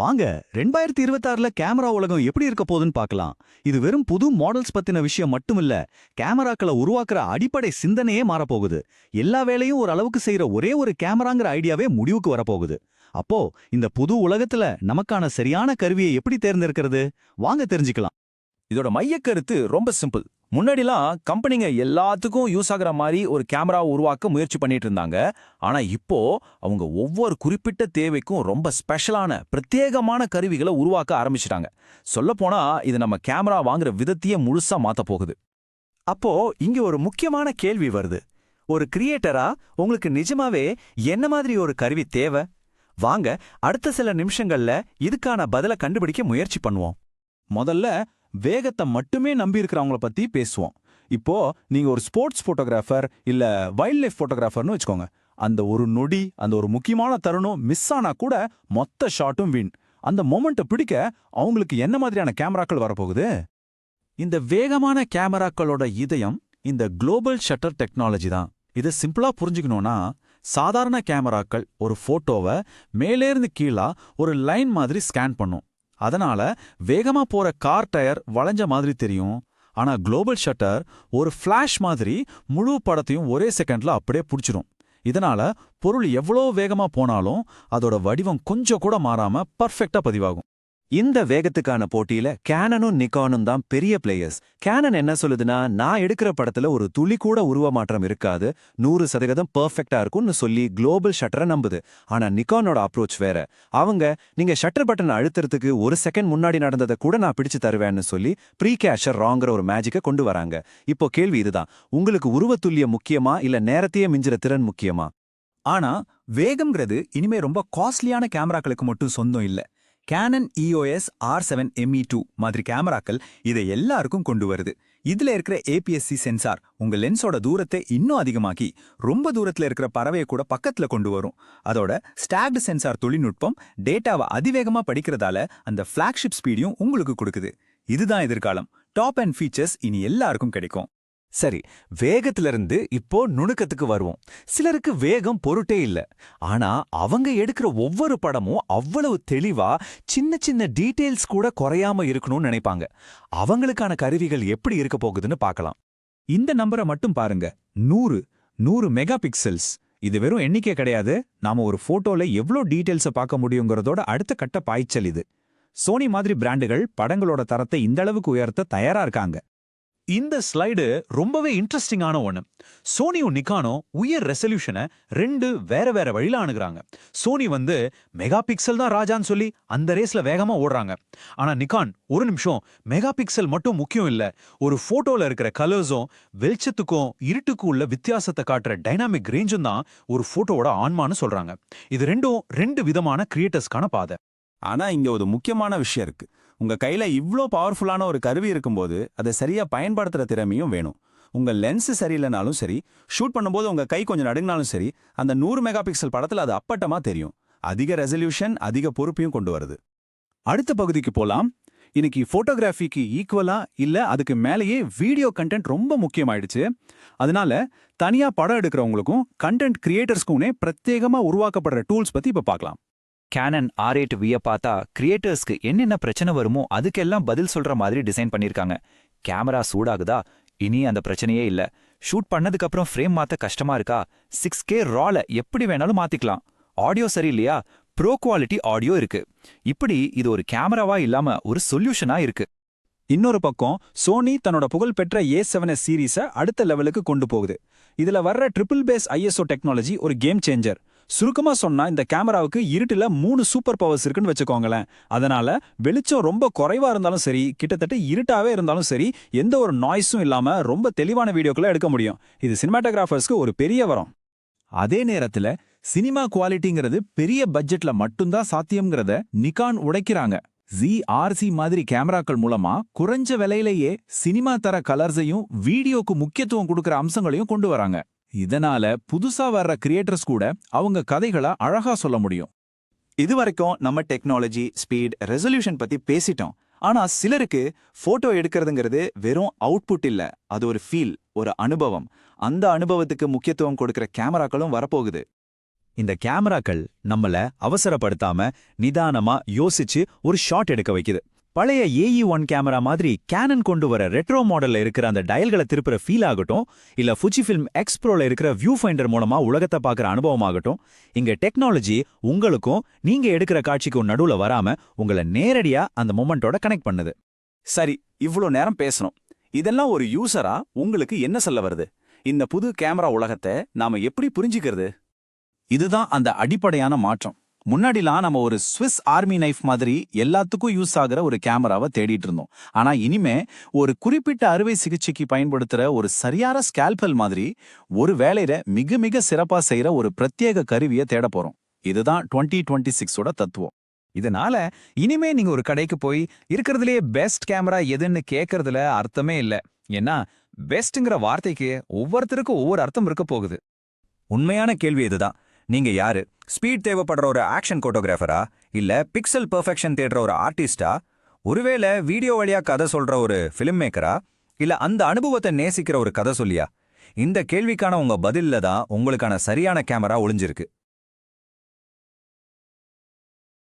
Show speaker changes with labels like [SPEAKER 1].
[SPEAKER 1] வாங்க ரெண்டாயிரத்தி இருபத்தாறுல கேமரா உலகம் எப்படி இருக்க போகுதுன்னு பார்க்கலாம். இது வெறும் புது மாடல்ஸ் பத்தின விஷயம் மட்டுமில்ல கேமராக்களை உருவாக்குற அடிப்படை சிந்தனையே மாறப்போகுது. எல்லா வேலையும் ஒரு அளவுக்கு செய்யற ஒரே ஒரு கேமராங்கிற ஐடியாவே முடிவுக்கு வரப்போகுது. அப்போ இந்த புது உலகத்துல நமக்கான சரியான கருவியை எப்படி தேர்ந்தெடுக்கிறது? வாங்க தெரிஞ்சுக்கலாம்.
[SPEAKER 2] இதோட மையக்கருத்து ரொம்ப சிம்பிள். முன்னாடிலாம் கம்பெனிங்க எல்லாத்துக்கும் யூஸ் ஆகுற மாதிரி ஒரு கேமரா உருவாக்க முயற்சி பண்ணிட்டு இருந்தாங்க. ஆனா இப்போ அவங்க ஒவ்வொரு குறிப்பிட்ட தேவைக்கும் ரொம்ப ஸ்பெஷலான பிரத்யேகமான கருவிகளை உருவாக்க ஆரம்பிச்சிட்டாங்க. சொல்லப்போனா இது நம்ம கேமரா வாங்குற விதத்தையே முழுசா மாத்த போகுது.
[SPEAKER 3] அப்போ இங்க ஒரு முக்கியமான கேள்வி வருது. ஒரு கிரியேட்டரா உங்களுக்கு நிஜமாவே என்ன மாதிரி ஒரு கருவி தேவை? வாங்க அடுத்த சில நிமிஷங்கள்ல இதுக்கான பதில கண்டுபிடிக்க முயற்சி பண்ணுவோம்.
[SPEAKER 2] முதல்ல வேகத்தை மட்டுமே நம்பி பற்றி பத்தி பேசுவோம். இப்போ நீங்க ஒரு ஸ்போர்ட்ஸ் ஃபோட்டோகிராஃபர் இல்ல வைல்ட் லைஃப் ஃபோட்டோகிராஃபர்னு வச்சுக்கோங்க. அந்த ஒரு நொடி அந்த ஒரு முக்கியமான தருணம் மிஸ் ஆனா கூட மொத்த ஷாட்டும் வீண் அந்த மொமெண்ட்டை பிடிக்க அவங்களுக்கு என்ன மாதிரியான கேமராக்கள் வரப்போகுது?
[SPEAKER 3] இந்த வேகமான கேமராக்களோட இதயம் இந்த குளோபல் ஷட்டர் டெக்னாலஜி தான். இதை சிம்பிளா புரிஞ்சுக்கணும்னா சாதாரண கேமராக்கள் ஒரு ஃபோட்டோவை மேலேருந்து கீழா ஒரு லைன் மாதிரி ஸ்கேன் பண்ணும். அதனால வேகமா போற கார் டயர் வளைஞ்ச மாதிரி தெரியும். ஆனா குளோபல் ஷட்டர் ஒரு ஃபிளாஷ் மாதிரி முழு படத்தையும் ஒரே செகண்ட்ல அப்படியே பிடிச்சிரும். இதனால பொருள் எவ்வளோ வேகமா போனாலும் அதோட வடிவம் கொஞ்சம் கூட மாறாம பர்ஃபெக்டா பதிவாகும்.
[SPEAKER 4] இந்த வேகத்துக்கான போட்டியில கேனனும் நிக்கானும் தான் பெரிய பிளேயர்ஸ் கேனன் என்ன சொல்லுதுன்னா நான் எடுக்கிற படத்துல ஒரு துளி கூட உருவ மாற்றம் இருக்காது. நூறு சதவீதம் பெர்ஃபெக்டா இருக்கும்னு சொல்லி குளோபல் ஷட்டரை நம்புது. ஆனா நிக்கானோட அப்ரோச் வேற. அவங்க நீங்க ஷட்டர் பட்டன் அழுத்துறதுக்கு ஒரு செகண்ட் முன்னாடி நடந்ததை கூட நான் பிடிச்சு தருவேன்னு சொல்லி ப்ரீ கேஷர் ராங்கிற ஒரு மேஜிக்கை கொண்டு வராங்க. இப்போ கேள்வி இதுதான். உங்களுக்கு உருவத்துல்லியம் முக்கியமா இல்ல நேரத்தையே மிஞ்சிற திறன் முக்கியமா?
[SPEAKER 1] ஆனா வேகம்ங்கிறது இனிமே ரொம்ப காஸ்ட்லியான கேமராக்களுக்கு மட்டும் சொந்தம் இல்ல. Canon EOS R seven M E two மாதிரி கேமராக்கள் இதை எல்லாருக்கும் கொண்டு வருது. இதுல இருக்கிற ஏபிஎஸ்சி சென்சார் உங்க லென்ஸோட தூரத்தை இன்னும் அதிகமாக்கி ரொம்ப தூரத்துல இருக்கிற பறவையை கூட பக்கத்துல கொண்டு வரும். அதோட ஸ்டாக்டு சென்சார் தொழில்நுட்பம் டேட்டாவை அதிவேகமா படிக்கிறதால அந்த ஃப்ளாக்ஷிப் ஸ்பீடியும் உங்களுக்கு கொடுக்குது. இதுதான் எதிர்காலம். டாப் அண்ட் ஃபீச்சர்ஸ் இனி எல்லாருக்கும் கிடைக்கும்.
[SPEAKER 4] சரி வேகத்துல இருந்து இப்போ நுணுக்கத்துக்கு வருவோம். சிலருக்கு வேகம் பொருட்டே இல்ல. ஆனா அவங்க எடுக்கிற ஒவ்வொரு படமும் அவ்வளவு தெளிவா சின்ன சின்ன டீடைல்ஸ் கூட குறையாம இருக்கணும்னு நினைப்பாங்க. அவங்களுக்கான கருவிகள் எப்படி இருக்க போகுதுன்னு பார்க்கலாம்.
[SPEAKER 1] இந்த நம்பரை மட்டும் பாருங்க. நூறு நூறு மெகா பிக்சல்ஸ் இது வெறும் எண்ணிக்கை கிடையாது. நாம ஒரு போட்டோல எவ்வளோ டீடைல்ஸை பார்க்க முடியுங்கிறதோட அடுத்த கட்ட பாய்ச்சல் இது. சோனி மாதிரி பிராண்டுகள் படங்களோட தரத்தை இந்த அளவுக்கு உயர்த்த தயாரா இருக்காங்க.
[SPEAKER 3] இந்த ஸ்லைடு ரொம்பவே இன்ட்ரெஸ்டிங்கான ஒன்று சோனியும் நிக்கானும் உயர் ரெசல்யூஷனை ரெண்டு வேற வேற வழியில் அணுகிறாங்க. சோனி வந்து மெகா பிக்சல் தான் ராஜான்னு சொல்லி அந்த ரேஸ்ல வேகமா ஓடுறாங்க. ஆனா நிக்கான் ஒரு நிமிஷம் மெகா பிக்சல் மட்டும் முக்கியம் இல்ல ஒரு ஃபோட்டோவில் இருக்கிற கலர்ஸும் வெளிச்சத்துக்கும் இருட்டுக்கும் உள்ள வித்தியாசத்தை காட்டுற டைனாமிக் ரேஞ்சும் தான் ஒரு ஃபோட்டோவோட ஆன்மான்னு சொல்றாங்க. இது ரெண்டும் ரெண்டு விதமான கிரியேட்டர்ஸ்க்கான பாதை.
[SPEAKER 2] ஆனா இங்க ஒரு முக்கியமான விஷயம் இருக்கு. உங்க கையில இவ்ளோ பவர்ஃபுல்லான ஒரு கருவி இருக்கும்போது அதை சரியா பயன்படுத்துற திறமையும் வேணும். உங்க லென்ஸ் சரியில்லைனாலும் சரி ஷூட் பண்ணும்போது உங்க கை கொஞ்சம் நடுங்கினாலும் சரி அந்த நூறு மெகா பிக்சல் படத்துல அது அப்பட்டமா தெரியும். அதிக ரெசல்யூஷன் அதிக பொறுப்பையும் கொண்டு வருது.
[SPEAKER 1] அடுத்த பகுதிக்கு போலாம். இன்னைக்கு ஃபோட்டோகிராஃபிக்கு ஈக்குவலா இல்ல அதுக்கு மேலேயே வீடியோ கண்டென்ட் ரொம்ப முக்கியமாயிடுச்சு. அதனால தனியா படம் எடுக்கிறவங்களுக்கும் கண்டென்ட் கிரியேட்டர்ஸ்க்கும்னே பிரத்யேகமாக உருவாக்கப்படுற டூல்ஸ் பத்தி இப்ப பார்க்கலாம்.
[SPEAKER 5] கேனன் ஆர் எயிட் விய பார்த்தா கிரியேட்டர்ஸ்க்கு என்னென்ன பிரச்சனை வருமோ அதுக்கெல்லாம் பதில் சொல்ற மாதிரி டிசைன் பண்ணிருக்காங்க. கேமரா சூடாகுதா? இனி அந்த பிரச்சனையே இல்ல. ஷூட் பண்ணதுக்கு அப்புறம் ஃப்ரேம் மாத்த கஷ்டமா இருக்கா? சிக்ஸ் கே ரால எப்படி வேணாலும் மாத்திக்கலாம். ஆடியோ சரியில்லையா? ப்ரோ குவாலிட்டி ஆடியோ இருக்கு. இப்படி இது ஒரு கேமராவா இல்லாம ஒரு சொல்யூஷனா இருக்கு.
[SPEAKER 1] இன்னொரு பக்கம் சோனி தன்னோட புகழ்பெற்ற ஏ செவன் எஸ் சீரீஸை அடுத்த லெவலுக்கு கொண்டு போகுது. இதுல வர்ற ட்ரிபிள் பேஸ் ஐஎஸ்ஓ டெக்னாலஜி ஒரு கேம் சேஞ்சர் சுருக்கமா சொன்னா இந்த கேமராவுக்கு இருட்டுல மூணு சூப்பர் பவர்ஸ் இருக்குன்னு வச்சுக்கோங்களேன். அதனால வெளிச்சம் ரொம்ப குறைவா இருந்தாலும் சரி கிட்டத்தட்ட இருட்டாவே இருந்தாலும் சரி எந்த ஒரு நாய்ஸும் இல்லாம ரொம்ப தெளிவான வீடியோக்களை எடுக்க முடியும். இது சினிமாட்டோகிராஃபர்ஸ்க்கு ஒரு பெரிய வரம். அதே நேரத்துல சினிமா குவாலிட்டிங்கிறது பெரிய பட்ஜெட்ல மட்டும்தான் சாத்தியம்ங்கிறத நிகான் உடைக்கிறாங்க. ஜி ஆர்சி மாதிரி கேமராக்கள் மூலமா குறைஞ்ச விலையிலேயே சினிமா தர கலர்ஸையும் வீடியோக்கு முக்கியத்துவம் கொடுக்கிற அம்சங்களையும் கொண்டு வராங்க. இதனால புதுசா வர்ற கிரியேட்டர்ஸ் கூட அவங்க கதைகளை அழகா சொல்ல முடியும்.
[SPEAKER 3] இது வரைக்கும் நம்ம டெக்னாலஜி ஸ்பீட் ரெசல்யூஷன் பத்தி பேசிட்டோம். ஆனா சிலருக்கு போட்டோ எடுக்கிறதுங்கிறது வெறும் அவுட்புட் இல்ல. அது ஒரு ஃபீல் ஒரு அனுபவம். அந்த அனுபவத்துக்கு முக்கியத்துவம் கொடுக்கிற கேமராக்களும் வரப்போகுது.
[SPEAKER 1] இந்த கேமராக்கள் நம்மள அவசரப்படுத்தாம நிதானமா யோசிச்சு ஒரு ஷாட் எடுக்க வைக்குது. பழைய ஏஇ ஒன் கேமரா மாதிரி கேனன் கொண்டு வர ரெட்ரோ மாடல்ல இருக்கிற அந்த டயல்களை திருப்புற ஃபீல் ஆகட்டும் இல்ல ஃபுஜி ஃபில்ம் எக்ஸ்ப்ரோல இருக்கிற வியூ ஃபைண்டர் மூலமா உலகத்தை பார்க்குற அனுபவம் ஆகட்டும் இங்க டெக்னாலஜி உங்களுக்கும் நீங்க எடுக்கிற காட்சிக்கும் நடுவுல வராம உங்களை நேரடியா அந்த மொமெண்டோட கனெக்ட் பண்ணுது.
[SPEAKER 2] சரி இவ்ளோ நேரம் பேசணும். இதெல்லாம் ஒரு யூசரா உங்களுக்கு என்ன சொல்ல வருது? இந்த புது கேமரா உலகத்தை நாம எப்படி புரிஞ்சுக்கிறது?
[SPEAKER 1] இதுதான் அந்த அடிப்படையான மாற்றம். முன்னாடிலாம் நம்ம ஒரு ஸ்விஸ் ஆர்மி நைஃப் மாதிரி எல்லாத்துக்கும் யூஸ் ஆகுற ஒரு கேமராவை தேடிட்டு இருந்தோம். ஆனா இனிமே ஒரு குறிப்பிட்ட அறுவை சிகிச்சைக்கு பயன்படுத்துற ஒரு சரியான ஸ்கேல்பல் மாதிரி ஒரு வேலையில மிக மிக சிறப்பா செய்யற ஒரு பிரத்யேக கருவியை தேட போறோம். இதுதான் 2026 டுவெண்ட்டி சிக்ஸோட தத்துவம்.
[SPEAKER 5] இதனால இனிமே நீங்க ஒரு கடைக்கு போய் இருக்கிறதுலே பெஸ்ட் கேமரா எதுன்னு கேட்கறதுல அர்த்தமே இல்ல. ஏன்னா பெஸ்ட்ங்கிற வார்த்தைக்கு ஒவ்வொருத்தருக்கும் ஒவ்வொரு அர்த்தம் இருக்க போகுது.
[SPEAKER 1] உண்மையான கேள்வி இதுதான். நீங்க யாரு? ஸ்பீட் தேவைப்படுற ஒரு ஆக்ஷன் போட்டோகிராஃபரா? இல்ல பிக்சல் பெர்ஃபெக்ஷன் தேடுற ஒரு ஆர்டிஸ்டா? ஒருவேளை வீடியோ வழியா கதை சொல்ற ஒரு ஃபிலிம் மேக்கரா இல்ல அந்த அனுபவத்தை நேசிக்கிற ஒரு கதை சொல்லியா? இந்த கேள்விக்கான உங்க பதில்ல தான் உங்களுக்கான சரியான கேமரா ஒளிஞ்சிருக்கு.